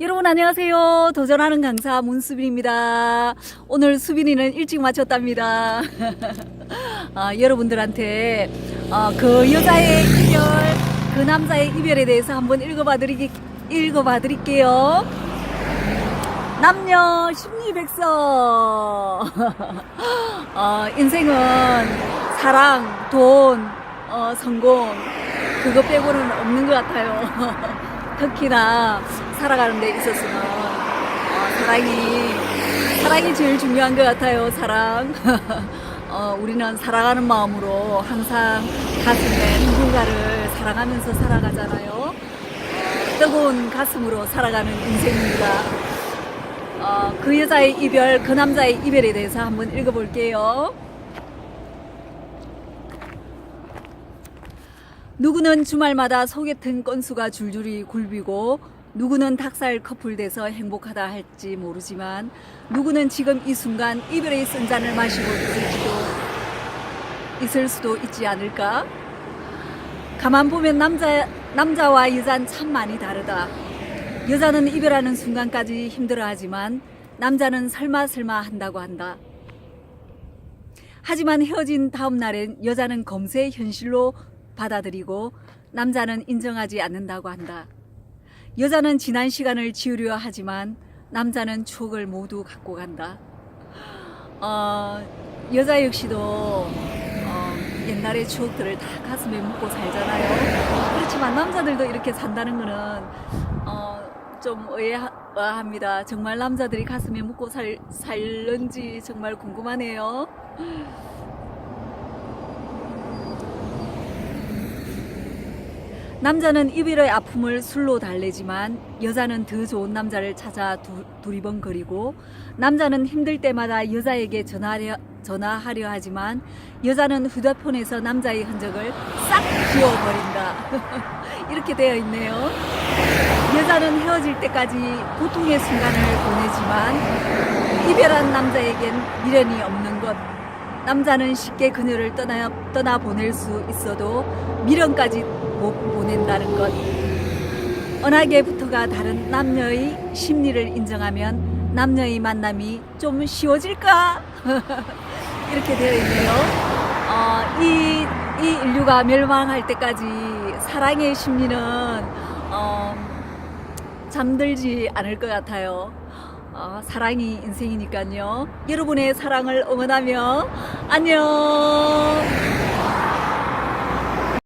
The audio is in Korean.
여러분 안녕하세요. 도전하는 강사 문수빈입니다. 오늘 수빈이는 일찍 마쳤답니다. 아, 여러분들한테 어, 그 여자의 이별, 그 남자의 이별에 대해서 한번 읽어봐 드리 읽어봐 드릴게요. 남녀 심리백서. 어, 인생은 사랑, 돈, 어, 성공 그거 빼고는 없는 것 같아요. 특히나 살아가는 데 있어서는 어, 사랑이 사랑이 제일 중요한 것 같아요. 사랑. 어, 우리는 사랑하는 마음으로 항상 가슴에 누군가를 사랑하면서 살아가잖아요. 어, 뜨거운 가슴으로 살아가는 인생입니다. 어, 그 여자의 이별, 그 남자의 이별에 대해서 한번 읽어볼게요. 누구는 주말마다 소개팅 건수가 줄줄이 굴비고 누구는 닭살 커플 돼서 행복하다 할지 모르지만 누구는 지금 이 순간 이별의 쓴 잔을 마시고 있을지도 있을 수도 있지 않을까? 가만 보면 남자 남자와 여자는 참 많이 다르다. 여자는 이별하는 순간까지 힘들어하지만 남자는 설마 설마 한다고 한다. 하지만 헤어진 다음 날엔 여자는 검세의 현실로 받아들이고 남자는 인정하지 않는다고 한다. 여자는 지난 시간을 지우려 하지만 남자는 추억을 모두 갖고 간다. 어, 여자 역시도 어, 옛날의 추억들을 다 가슴에 묻고 살잖아요. 그렇지만 남자들도 이렇게 산다는 거는 어, 좀 의아합니다. 정말 남자들이 가슴에 묻고 살, 살는지 정말 궁금하네요. 남자는 이별의 아픔을 술로 달래지만 여자는 더 좋은 남자를 찾아 두, 두리번거리고 남자는 힘들 때마다 여자에게 전화하려, 전화하려 하지만 여자는 휴대폰에서 남자의 흔적을 싹 지워버린다. 이렇게 되어 있네요. 여자는 헤어질 때까지 고통의 순간을 보내지만 이별한 남자에겐 미련이 없는 것. 남자는 쉽게 그녀를 떠나, 떠나 보낼 수 있어도 미련까지 못 보낸다는 것. 언하게부터가 다른 남녀의 심리를 인정하면 남녀의 만남이 좀 쉬워질까? 이렇게 되어 있네요. 어, 이, 이 인류가 멸망할 때까지 사랑의 심리는 어, 잠들지 않을 것 같아요. 어, 사랑이 인생이니까요. 여러분의 사랑을 응원하며 안녕.